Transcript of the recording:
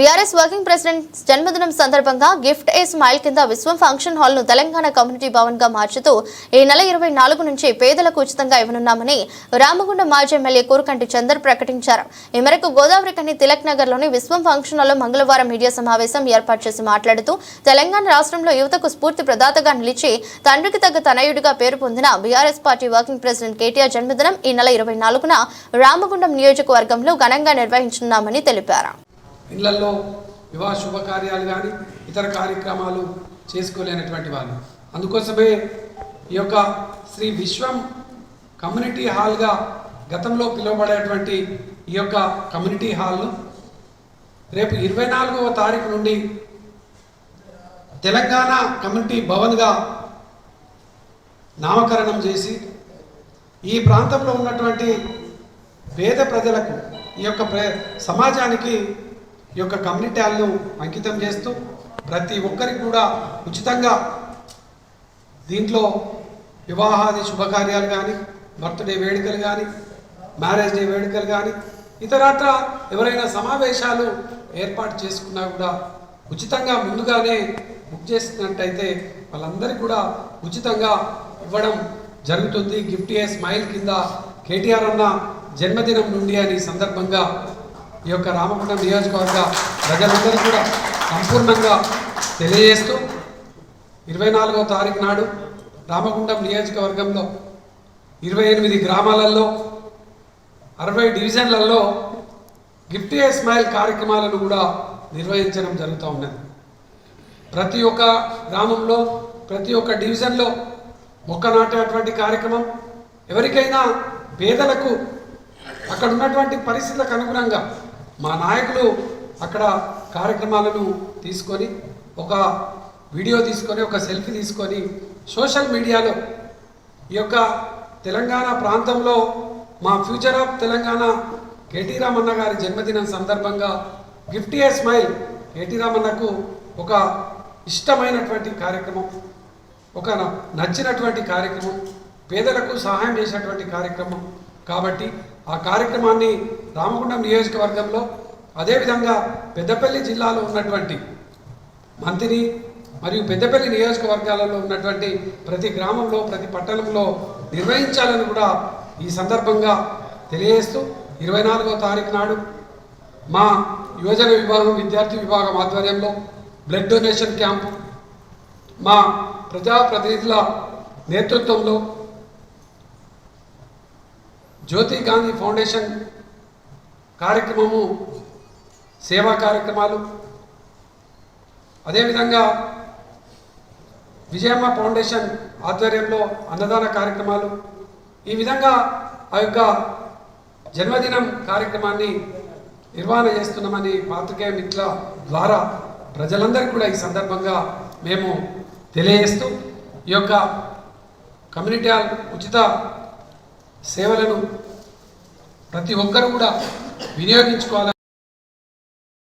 TRS working president జన్మదినం సందర్భంగా gift a smile కింద విశ్వం ఫంక్షన్ హాల్ను తెలంగాణ కమ్యూనిటీ భవన్గా మార్చుతూ ఈ నెల ఇరవై నాలుగు నుంచి పేదలకు ఉచితంగా ఇవ్వనున్నామని రామగుండం మాజీ ఎమ్మెల్యే కూరకంటి చందర్ ప్రకటించారు. ఈ మేరకు గోదావరి కని తిలక్ నగర్లోని విశ్వం ఫంక్షన్ హాల్లో మంగళవారం మీడియా సమావేశం ఏర్పాటు చేసి మాట్లాడుతూ తెలంగాణ రాష్ట్రంలో యువతకు స్ఫూర్తి ప్రదాతగా నిలిచి తండ్రికి తగ్గ తనయుడిగా పేరు పొందిన BRS party working president KTR జన్మదినం ఈ నెల ఇరవై నాలుగున రామగుండం నియోజకవర్గంలో ఘనంగా నిర్వహించనున్నామని తెలిపారు. ఇళ్ళలో వివాహ శుభకార్యాలు కానీ ఇతర కార్యక్రమాలు చేసుకోలేనటువంటి వాళ్ళు. అందుకోసమే ఈ యొక్క శ్రీ విశ్వం కమ్యూనిటీ హాల్గా గతంలో పిలువబడేటువంటి ఈ యొక్క కమ్యూనిటీ హాల్ను రేపు ఇరవై నాలుగవ తారీఖు నుండి తెలంగాణ కమ్యూనిటీ భవన్గా నామకరణం చేసి ఈ ప్రాంతంలో ఉన్నటువంటి పేద ప్రజలకు ఈ యొక్క ప్ర సమాజానికి ఈ యొక్క కమ్యూనిటీ అంకితం చేస్తూ ప్రతి ఒక్కరికి కూడా ఉచితంగా దీంట్లో వివాహాది శుభకార్యాలు కానీ బర్త్డే వేడుకలు కానీ మ్యారేజ్ డే వేడుకలు కానీ ఇతరత్ర ఎవరైనా సమావేశాలు ఏర్పాటు చేసుకున్నా కూడా ఉచితంగా ముందుగానే బుక్ చేసినట్టయితే వాళ్ళందరికీ కూడా ఉచితంగా ఇవ్వడం జరుగుతుంది. గిఫ్ట్ ఏ స్మైల్ కింద కేటీఆర్ అన్న జన్మదినం నుండి అని సందర్భంగా ఈ యొక్క రామగుండం నియోజకవర్గ ప్రజలందరూ కూడా సంపూర్ణంగా తెలియజేస్తూ ఇరవై నాలుగవ తారీఖు నాడు రామగుండం నియోజకవర్గంలో ఇరవై ఎనిమిది గ్రామాలలో అరవై డివిజన్లలో గిఫ్ట్ ఏ స్మైల్ కార్యక్రమాలను కూడా నిర్వహించడం జరుగుతూ ఉన్నది. ప్రతి ఒక్క గ్రామంలో ప్రతి ఒక్క డివిజన్లో మొక్క నాటేటువంటి కార్యక్రమం ఎవరికైనా పేదలకు అక్కడ ఉన్నటువంటి పరిస్థితులకు అనుగుణంగా మా నాయకులు అక్కడ కార్యక్రమాలను తీసుకొని ఒక వీడియో తీసుకొని ఒక సెల్ఫీ తీసుకొని సోషల్ మీడియాలో ఈ యొక్క తెలంగాణ ప్రాంతంలో మా future of Telangana KT Ramanna గారి జన్మదినం సందర్భంగా గిఫ్ట్ ఏ స్మైల్ కేటీ రామన్నకు ఒక ఇష్టమైనటువంటి కార్యక్రమం ఒక నచ్చినటువంటి కార్యక్రమం పేదలకు సహాయం చేసినటువంటి కార్యక్రమం. కాబట్టి ఆ కార్యక్రమాన్ని రామగుండం నియోజకవర్గంలో అదేవిధంగా పెద్దపల్లి జిల్లాలో ఉన్నటువంటి మంత్రి మరియు పెద్దపల్లి నియోజకవర్గాలలో ఉన్నటువంటి ప్రతి గ్రామంలో ప్రతి పట్టణంలో నిర్వహించాలని కూడా ఈ సందర్భంగా తెలియజేస్తూ ఇరవై నాలుగో తారీఖు నాడు మా యువజన విభాగం విద్యార్థి విభాగం ఆధ్వర్యంలో బ్లడ్ డొనేషన్ క్యాంపు మా ప్రజాప్రతినిధుల నేతృత్వంలో జ్యోతి గాంధీ ఫౌండేషన్ కార్యక్రమము సేవా కార్యక్రమాలు. అదేవిధంగా విజయమ్మ ఫౌండేషన్ ఆధ్వర్యంలో అన్నదాన కార్యక్రమాలు. ఈ విధంగా ఆ యొక్క జన్మదినం కార్యక్రమాన్ని నిర్వహణ చేస్తున్నామని పాత్రికేయ మిత్రుల ద్వారా ప్రజలందరికీ కూడా ఈ సందర్భంగా మేము తెలియజేస్తూ ఈ యొక్క కమ్యూనిటీ ఉచిత సేవలను ప్రతి ఒక్కరు కూడా వినియోగించుకోవాలి